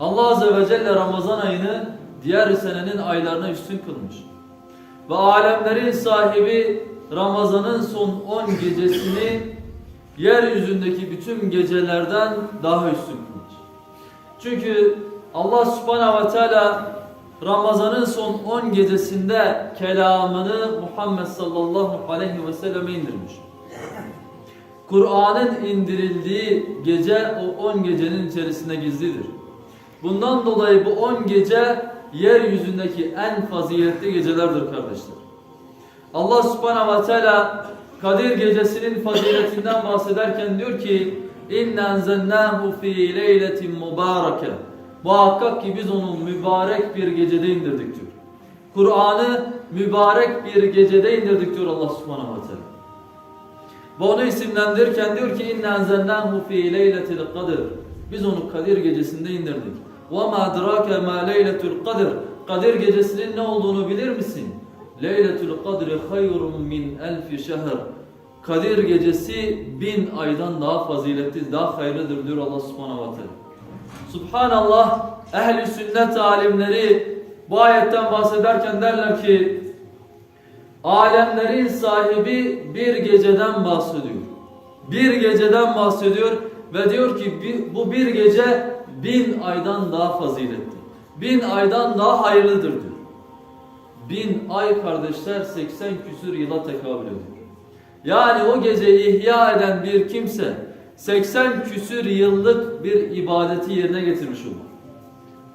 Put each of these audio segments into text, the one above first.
Allah Azze ve Celle Ramazan ayını diğer senenin aylarına üstün kılmış. Ve alemlerin sahibi Ramazan'ın son 10 gecesini yeryüzündeki bütün gecelerden daha üstün kılmış. Çünkü Allah Subhanahu ve Teala Ramazan'ın son 10 gecesinde kelamını Muhammed sallallahu aleyhi ve selleme indirmiş. Kur'an'ın indirildiği gece o 10 gecenin içerisinde gizlidir. Bundan dolayı bu 10 gece yeryüzündeki en faziletli gecelerdir kardeşler. Allah subhanahu ve teala Kadir gecesinin faziletinden bahsederken diyor ki İnne enzelnâhu fî leyletin mübâreke Muhakkak ki biz onu mübarek bir gecede indirdik diyor. Kur'an'ı mübarek bir gecede indirdik diyor Allah subhanahu ve teala. Ve onu isimlendirirken diyor ki inne enzelnâhu fî leyletil kadir. Biz onu Kadir gecesinde indirdik. Ve mâ adrake mâ leyletul kadir. Gecesinin ne olduğunu bilir misin? Leyletul kadri hayrun min elfi şehr. Kadir gecesi bin aydan daha faziletli, daha hayırlıdır diyor Allah subhanahu ve teala. Subhanallah, ehli sünnet alimleri bu ayetten bahsederken derler ki alemlerin sahibi bir geceden bahsediyor. Bir geceden bahsediyor ve diyor ki bu bir gece bin aydan daha faziletli. Bin aydan daha hayırlıdır diyor. Bin ay kardeşler 80 küsür yıla tekabül ediyor. Yani o geceyi ihya eden bir kimse 80 küsür yıllık bir ibadeti yerine getirmiş olur.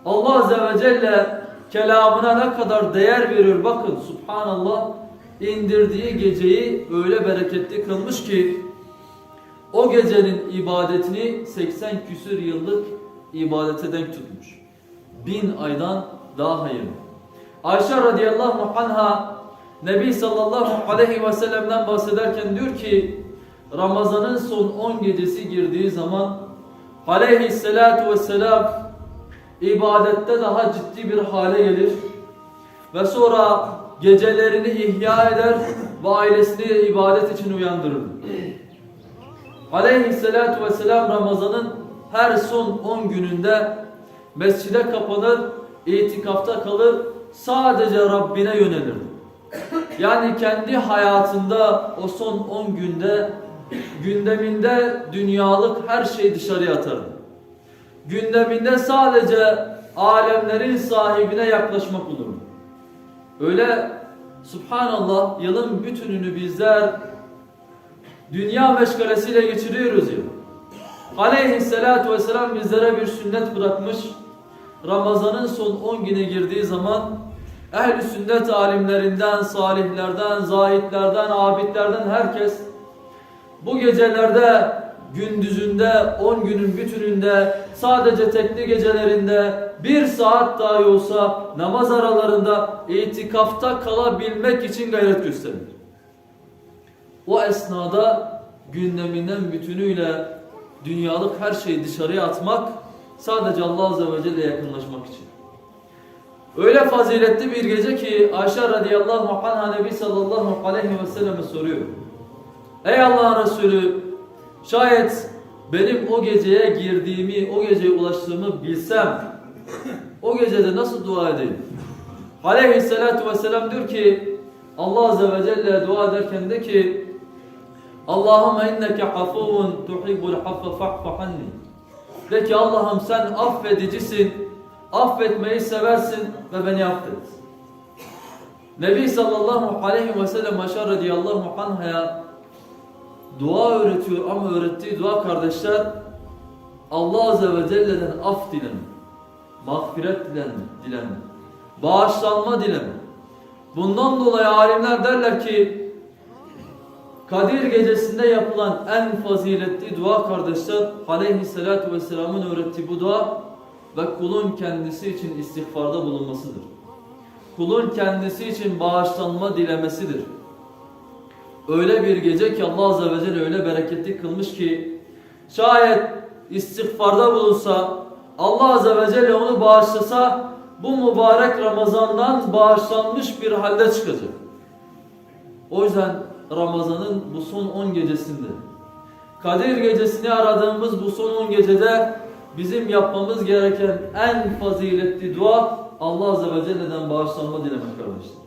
Allah Azze ve Celle kelamına ne kadar değer veriyor bakın subhanallah indirdiği geceyi öyle bereketli kılmış ki o gecenin ibadetini 80 küsür yıllık ibadete denk tutmuş. Bin aydan daha hayırlı. Ayşe radıyallahu anha Nebi sallallahu aleyhi ve sellem'den bahsederken diyor ki Ramazan'ın son 10 gecesi girdiği zaman aleyhissalatu vesselam ibadette daha ciddi bir hale gelir ve sonra gecelerini ihya eder ve ailesini ibadet için uyandırır. Aleyhissalatu vesselam Ramazan'ın her son 10 gününde mescide kapanır, itikafta kalır, sadece Rabbine yönelir. Yani kendi hayatında o son 10 günde gündeminde dünyalık her şey dışarıya atardı. Gündeminde sadece alemlerin sahibine yaklaşmak olur. Öyle subhanallah yılın bütününü bizler dünya meşgalesiyle geçiriyoruz ya. Aleyhissalatu vesselam bizlere bir sünnet bırakmış. Ramazanın son 10 güne girdiği zaman ehl-i sünnet alimlerinden, salihlerden, zahitlerden, abidlerden herkes bu gecelerde gündüzünde, 10 günün bütününde, sadece tekli gecelerinde bir saat dahi olsa namaz aralarında itikafta kalabilmek için gayret gösterir. O esnada gündeminden bütünüyle dünyalık her şeyi dışarıya atmak sadece Allah Azze ve Celle'ye yakınlaşmak için. Öyle faziletli bir gece ki Ayşe radıyallahu anha Nebi sallallahu aleyhi ve selleme soruyor. Ey Allah'ın Resulü şayet benim o geceye girdiğimi, o geceye ulaştığımı bilsem o gecede nasıl dua edeyim? Aleyhissalatu vesselam diyor ki Allah Azze ve Celle dua ederken de ki Allahümme inneke afuvun tuhibbul affe fa'fu anni De ki Allah'ım sen affedicisin, affetmeyi seversin ve beni affet. Nebi sallallahu aleyhi ve sellem Ayşe radıyallahu anhaya dua öğretiyor ama öğrettiği dua kardeşler Allah Azze ve Celle'den af dileme, mağfiret dileme, dileme, bağışlanma dileme. Bundan dolayı alimler derler ki Kadir gecesinde yapılan en faziletli dua kardeşler aleyhissalatu vesselamın öğrettiği bu dua ve kulun kendisi için istiğfarda bulunmasıdır. Kulun kendisi için bağışlanma dilemesidir. Öyle bir gece ki Allah Azze ve Celle öyle bereketli kılmış ki şayet istiğfarda bulunsa Allah Azze ve Celle onu bağışlasa bu mübarek Ramazan'dan bağışlanmış bir halde çıkacak. O yüzden Ramazan'ın bu son 10 gecesinde Kadir gecesini aradığımız bu son 10 gecede bizim yapmamız gereken en faziletli dua Allah Azze ve Celle'den bağışlanma dilemek kardeşler.